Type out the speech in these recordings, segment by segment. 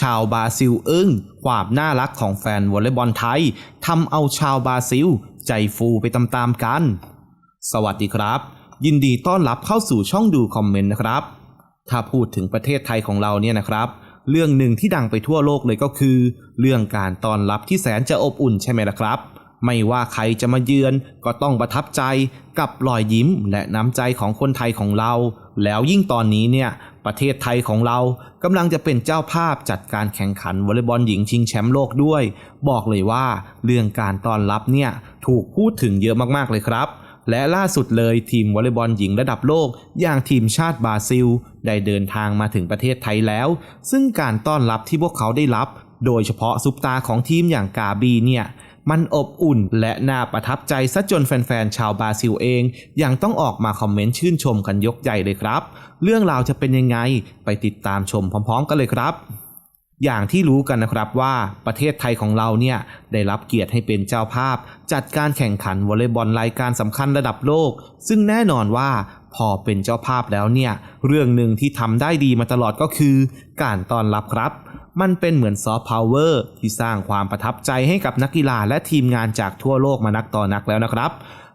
ชาวบราซิลอึ้งความน่ารักของแฟนวอลเลย์บอลไทยทำเอาชาวบราซิล ใจฟูไปตามๆกัน สวัสดีครับ ยินดีต้อนรับเข้าสู่ช่องดูคอมเมนต์นะครับ ถ้าพูดถึงประเทศไทยของเราเนี่ยนะครับ เรื่องหนึ่งที่ดังไปทั่วโลกเลยก็คือ เรื่องการต้อนรับที่แสนจะอบอุ่นใช่ไหมล่ะครับ ไม่ว่าใครจะมาเยือนก็ต้องประทับใจกับรอยยิ้มและน้ำใจของคนไทยของเรา แล้วยิ่งตอนนี้เนี่ยประเทศไทยของเรากำลังจะเป็นเจ้าภาพจัดการแข่งขันวอลเลย์บอลหญิงชิงแชมป์โลกด้วย บอกเลยว่าเรื่องการต้อนรับเนี่ยถูกพูดถึงเยอะมากๆเลยครับและล่าสุดเลยทีมวอลเลย์บอลหญิงระดับโลก อย่างทีมชาติบราซิล ได้เดินทางมาถึงประเทศไทยแล้ว ซึ่งการต้อนรับที่พวกเขาได้รับ โดยเฉพาะซุปตาของทีมอย่างกาบีเนี่ย มันอบอุ่นและน่าประทับใจซะจนแฟนๆ ชาวบราซิลเองยังต้องออกมาคอมเมนต์ชื่นชมกันยกใหญ่เลยครับ เรื่องราวจะเป็นยังไงไปติดตามชมพร้อมๆ กันเลยครับ อย่างที่รู้กันนะครับว่าประเทศไทยของเราเนี่ยได้รับเกียรติให้เป็นเจ้าภาพ จัดการแข่งขันวอลเลย์บอลรายการสำคัญระดับโลก ซึ่งแน่นอนว่าพอเป็นเจ้าภาพแล้วเนี่ยเรื่องหนึ่งที่ทำได้ดีมาตลอดก็คือ การต้อนรับครับ มันเป็นเหมือนซอฟต์พาวเวอร์ที่สร้างความประทับใจให้กับนักกีฬาและทีมงานจากทั่วโลกมานักต่อนักแล้วนะครับ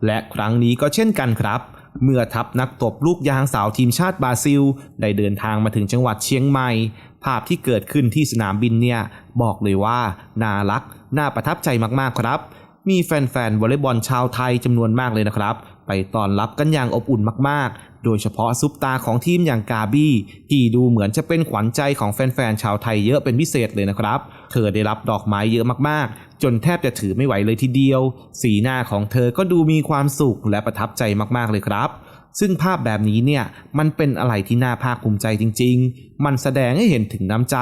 และครั้งนี้ก็เช่นกันครับ เมื่อทัพนักตบลูกยางสาวทีมชาติบราซิล ได้เดินทางมาถึงจังหวัดเชียงใหม่ ภาพที่เกิดขึ้นที่สนามบินเนี่ย บอกเลยว่า น่ารัก น่าประทับใจมากๆครับ มีแฟนๆวอลเลย์บอลชาวไทยจำนวนมากเลยนะครับ ไปต้อนรับกันอย่างอบอุ่นมากๆ โดยเฉพาะซุปตาของทีมอย่างกาบี้ที่ดูเหมือนจะเป็นขวัญใจของแฟนๆชาวไทยเยอะเป็นพิเศษเลยนะครับ เธอได้รับดอกไม้เยอะมากๆ จนแทบจะถือไม่ไหวเลยทีเดียว สีหน้าของเธอก็ดูมีความสุขและประทับใจมากๆเลยครับ ซึ่งภาพแบบนี้เนี่ยมันเป็นอะไรที่น่าภาคภูมิใจจริง ๆ มันแสดงให้เห็นถึงน้ำใจ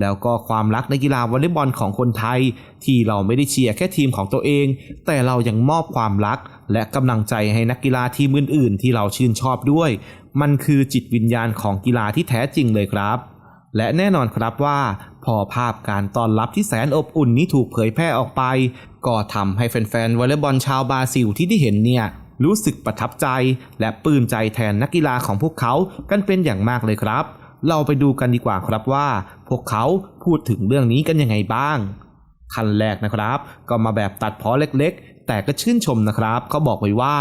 แล้วก็ความรักในกีฬาวอลเลย์บอลของคนไทย ที่เราไม่ได้เชียร์แค่ทีมของตัวเอง แต่เรายังมอบความรัก และกำลังใจให้นักกีฬาทีมอื่น ๆ ที่เราชื่นชอบด้วย มันคือจิตวิญญาณของกีฬาที่แท้จริงเลยครับ และแน่นอนครับว่า พอภาพการต้อนรับที่แสนอบอุ่นนี้ถูกเผยแพร่ออกไป ก็ทำให้แฟนๆวอลเลย์บอลชาวบราซิลที่ได้เห็นเนี่ย รู้สึกประทับใจ และปลื้มใจแทนนักกีฬาของพวกเขากันเป็นอย่างมากเลยครับ เราไปดูกันดีกว่าครับว่า พวกเขาพูดถึงเรื่องนี้กันยังไงบ้างขั้นแรกนะครับ ก็มาแบบตัดเพาะเล็กๆ แต่ก็ชื่นชมนะครับเขาบอกไว้ว่า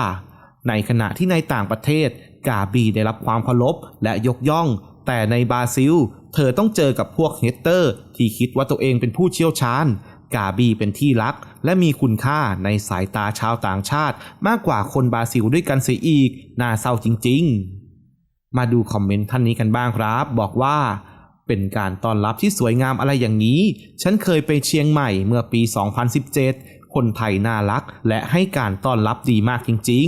ในขณะที่ในต่างประเทศ กาบีได้รับความเคารพและยกย่อง แต่ในบราซิล เธอต้องเจอกับพวกเฮตเตอร์ ที่คิดว่าตัวเองเป็นผู้เชี่ยวชาญ กาบีเป็นที่รัก และมีคุณค่าในสายตาชาวต่างชาติ มากกว่าคนบราซิลด้วยกันเสียอีก น่าเศร้าจริงๆ มาดูคอมเมนต์ท่านนี้กันบ้างครับ บอกว่าเป็นการต้อนรับที่สวยงามอะไรอย่างนี้ ฉันเคยไปเชียงใหม่เมื่อปี 2017 คนไทยน่ารัก และให้การต้อนรับดีมากจริง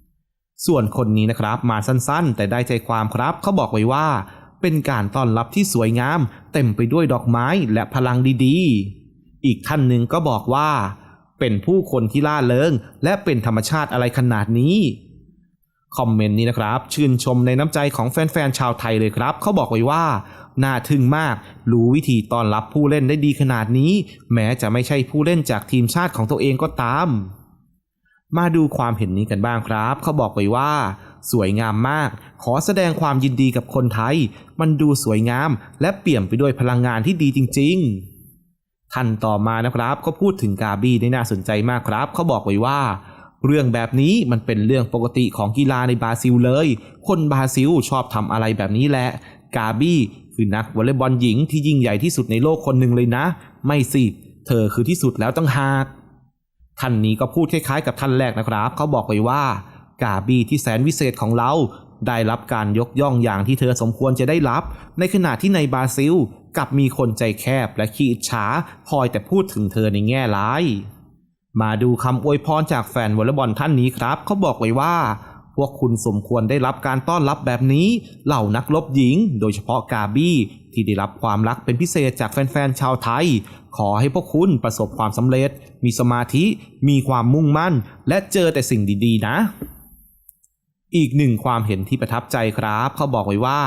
ๆ ส่วนคนนี้นะครับมาสั้นๆ แต่ได้ใจความครับเขาบอกไว้ว่า เป็นการต้อนรับที่สวยงาม เต็มไปด้วยดอกไม้และพลังดีๆ อีกท่านหนึ่งก็บอกว่า เป็นผู้คนที่ล่าเริง และเป็นธรรมชาติอะไรขนาดนี้ คอมเมนต์นี้นะครับ ชื่นชมในน้ำใจของแฟนๆชาวไทยเลยครับ เขาบอกไว้ว่า น่าทึ่งมาก รู้วิธีต้อนรับผู้เล่นได้ดีขนาดนี้ แม้จะไม่ใช่ผู้เล่นจากทีมชาติของตัวเองก็ตาม มาดูความเห็นนี้กันบ้างครับ เขาบอกไว้ว่า สวยงามมาก ขอแสดงความยินดีกับคนไทย มันดูสวยงาม และเปี่ยมไปด้วยพลังงานที่ดีจริง ๆ ท่านต่อมานะครับก็พูดถึงกาบี้ได้น่าสนใจมากครับเขาบอกไว้ว่า เรื่องแบบนี้มันเป็นเรื่องปกติของกีฬาในบราซิลเลย คนบราซิลชอบทำอะไรแบบนี้แหละกาบี้คือนักวอลเลย์บอลหญิงที่ยิ่งใหญ่ที่สุดในโลกคนหนึ่งเลยนะ ไม่สิเธอคือที่สุดแล้วตั้งหากท่านนี้ก็พูดคล้ายๆ กับท่านแรกนะครับเขาบอกไว้ว่ากาบี้ที่แสนวิเศษของเรา ได้รับการยกย่องอย่างที่เธอสมควรจะได้รับ ในขณะที่ในบราซิลกลับมีคนใจแคบและขี้อิจฉาคอยแต่พูดถึงเธอในแง่ร้าย มาดูคำอวยพรจากแฟนวอลเลย์บอลท่านนี้ครับ เขาบอกไว้ว่า พวกคุณสมควรได้รับการต้อนรับแบบนี้ เหล่านักรบหญิง โดยเฉพาะกาบี้ที่ได้รับความรักเป็นพิเศษจากแฟนๆชาวไทย ขอให้พวกคุณประสบความสำเร็จ มีสมาธิ มีความมุ่งมั่น และเจอแต่สิ่งดีๆ นะ อีกหนึ่งความเห็นที่ประทับใจครับ เขาบอกไว้ว่า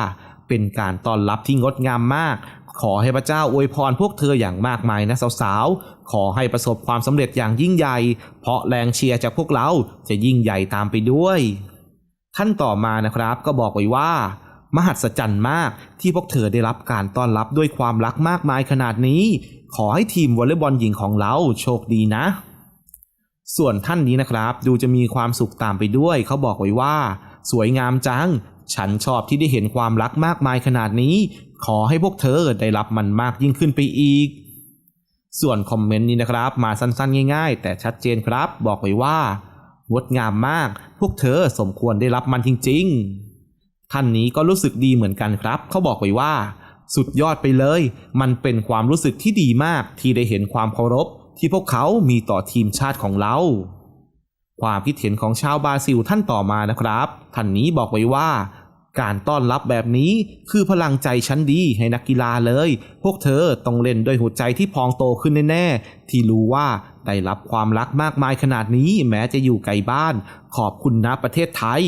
เป็นการต้อนรับที่งดงามมาก ขอให้พระเจ้าอวยพรพวกเธออย่างมากมายนะสาวๆ ขอให้ประสบความสำเร็จอย่างยิ่งใหญ่ เพราะแรงเชียร์จากพวกเราจะยิ่งใหญ่ตามไปด้วย ท่านต่อมานะครับก็บอกไว้ว่า มหัศจรรย์มากที่พวกเธอได้รับการต้อนรับด้วยความรักมากมายขนาดนี้ ขอให้ทีมวอลเลย์บอลหญิงของเราโชคดีนะ ส่วนท่านนี้นะครับ ดูจะมีความสุขตามไปด้วย เขาบอกไว้ว่า สวยงามจัง ฉันชอบที่ได้เห็นความรักมากมายขนาดนี้ ขอให้พวกเธอได้รับมันมากยิ่งขึ้นไปอีก ส่วนคอมเมนต์นี้นะครับ มาสั้นๆ ง่าย ๆ แต่ชัดเจนครับ บอกไว้ว่างดงามมาก พวกเธอสมควรได้รับมันจริง ๆ ท่านนี้ก็รู้สึกดีเหมือนกันครับ เขาบอกไว้ว่า สุดยอดไปเลย มันเป็นความรู้สึกที่ดีมากที่ได้เห็นความเคารพ ที่พวกเขามีต่อทีมชาติของเรา ความคิดเห็นของชาวบราซิลท่านต่อมานะครับ ท่านนี้บอกไว้ว่า การต้อนรับแบบนี้คือพลังใจชั้นดีให้นักกีฬาเลย พวกเธอต้องเล่นด้วยหัวใจที่พองโตขึ้นแน่ๆ ที่รู้ว่าได้รับความรักมากมายขนาดนี้แม้จะอยู่ไกลบ้าน ขอบคุณนะประเทศไทย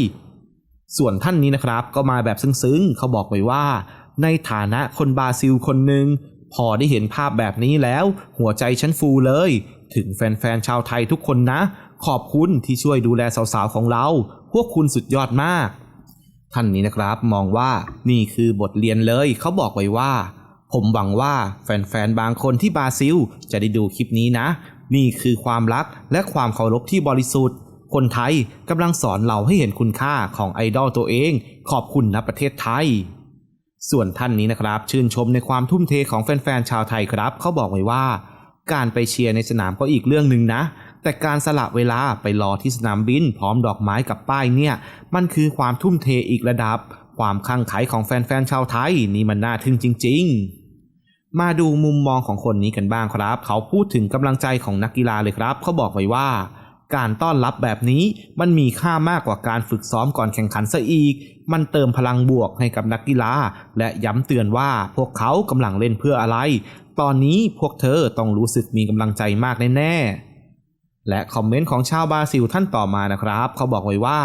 ส่วนท่านนี้นะครับก็มาแบบซึ้งๆ เขาบอกไว้ว่า ในฐานะคนบราซิลคนหนึ่ง พอได้เห็นภาพแบบนี้แล้ว หัวใจฉันฟูเลย ถึงแฟนๆชาวไทยทุกคนนะ ขอบคุณที่ช่วยดูแลสาวๆของเรา พวกคุณสุดยอดมาก ท่านนี้นะครับมองว่านี่คือบทเรียนเลยเขาบอกไว้ว่า ผมหวังว่าแฟนๆบางคนที่บราซิล จะได้ดูคลิปนี้นะ นี่คือความรักและความเคารพที่บริสุทธิ์คนไทยกำลังสอนเราให้เห็นคุณค่าของไอดอลตัวเอง ขอบคุณนะประเทศไทย ส่วนท่านนี้นะครับ ชื่นชมในความทุ่มเทของแฟนๆชาวไทยครับ เขาบอกไว้ว่า การไปเชียร์ในสนามก็อีกเรื่องหนึ่งนะ แต่การสละเวลาไปรอที่สนามบิน พร้อมดอกไม้กับป้ายเนี่ย มันคือความทุ่มเทอีกระดับ ความคลั่งไคล้ของแฟนๆชาวไทยนี่มันน่าทึ่งจริง ๆ มาดูมุมมองของคนนี้กันบ้างครับ เขาพูดถึงกำลังใจของนักกีฬาเลยครับ เขาบอกไว้ว่า การต้อนรับแบบนี้มันมีค่ามากกว่าการฝึกซ้อมก่อนแข่งขันซะอีก มันเติมพลังบวกให้กับนักกีฬา และย้ำเตือนว่าพวกเขากำลังเล่นเพื่ออะไร ตอนนี้พวกเธอต้องรู้สึกมีกำลังใจมากแน่ๆและคอมเมนต์ของชาวบราซิลท่านต่อมานะครับ เขาบอกไว้ว่า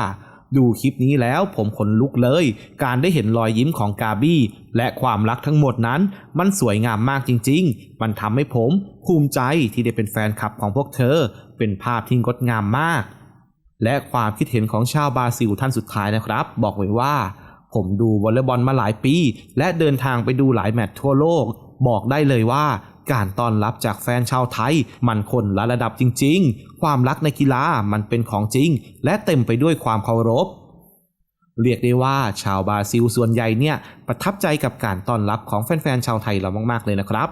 ดูคลิปนี้แล้วผมขนลุกเลย การได้เห็นรอยยิ้มของกาบี้และความรักทั้งหมดนั้น มันสวยงามมากจริง ๆ มันทำให้ผมภูมิใจที่ได้เป็นแฟนคลับของพวกเธอ เป็นภาพที่งดงามมาก และความคิดเห็นของชาวบราซิลท่านสุดท้ายนะครับ บอกไว้ว่า ผมดูวอลเลย์บอลมาหลายปี และเดินทางไปดูหลายแมตช์ทั่วโลก บอกได้เลยว่า การต้อนรับจากแฟนชาวไทย มันคนละระดับจริง ๆ ความรักในกีฬามันเป็นของจริง และเต็มไปด้วยความเคารพเรียกได้ว่าชาวบราซิลส่วนใหญ่เนี่ยประทับใจกับการต้อนรับของแฟนๆชาวไทยเรามากๆเลยนะครับ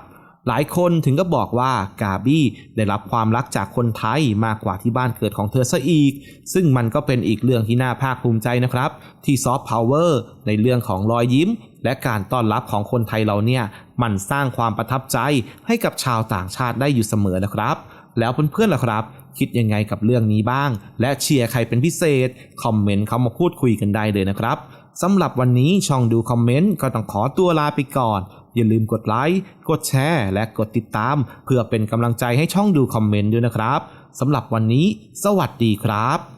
หลายคนถึงก็บอกว่ากาบี้ได้รับความรักจากคนไทยมากกว่าที่บ้านเกิดของเธอซะอีก ซึ่งมันก็เป็นอีกเรื่องที่น่าภาคภูมิใจนะครับ ที่ซอฟต์พาวเวอร์ในเรื่องของรอยยิ้ม และการต้อนรับของคนไทยเราเนี่ย มันสร้างความประทับใจให้กับชาวต่างชาติได้อยู่เสมอนะครับ แล้วเพื่อนๆล่ะครับ คิดยังไงกับเรื่องนี้บ้าง และเชียร์ใครเป็นพิเศษคอมเมนต์เข้ามาพูดคุยกันได้เลยนะครับสำหรับวันนี้ช่องดูคอมเมนต์ก็ต้องขอตัวลาไปก่อน อย่าลืมกดไลค์ กดแชร์ และกดติดตาม เพื่อเป็นกำลังใจให้ช่องดูคอมเมนต์ด้วยนะครับสำหรับวันนี้ สวัสดีครับ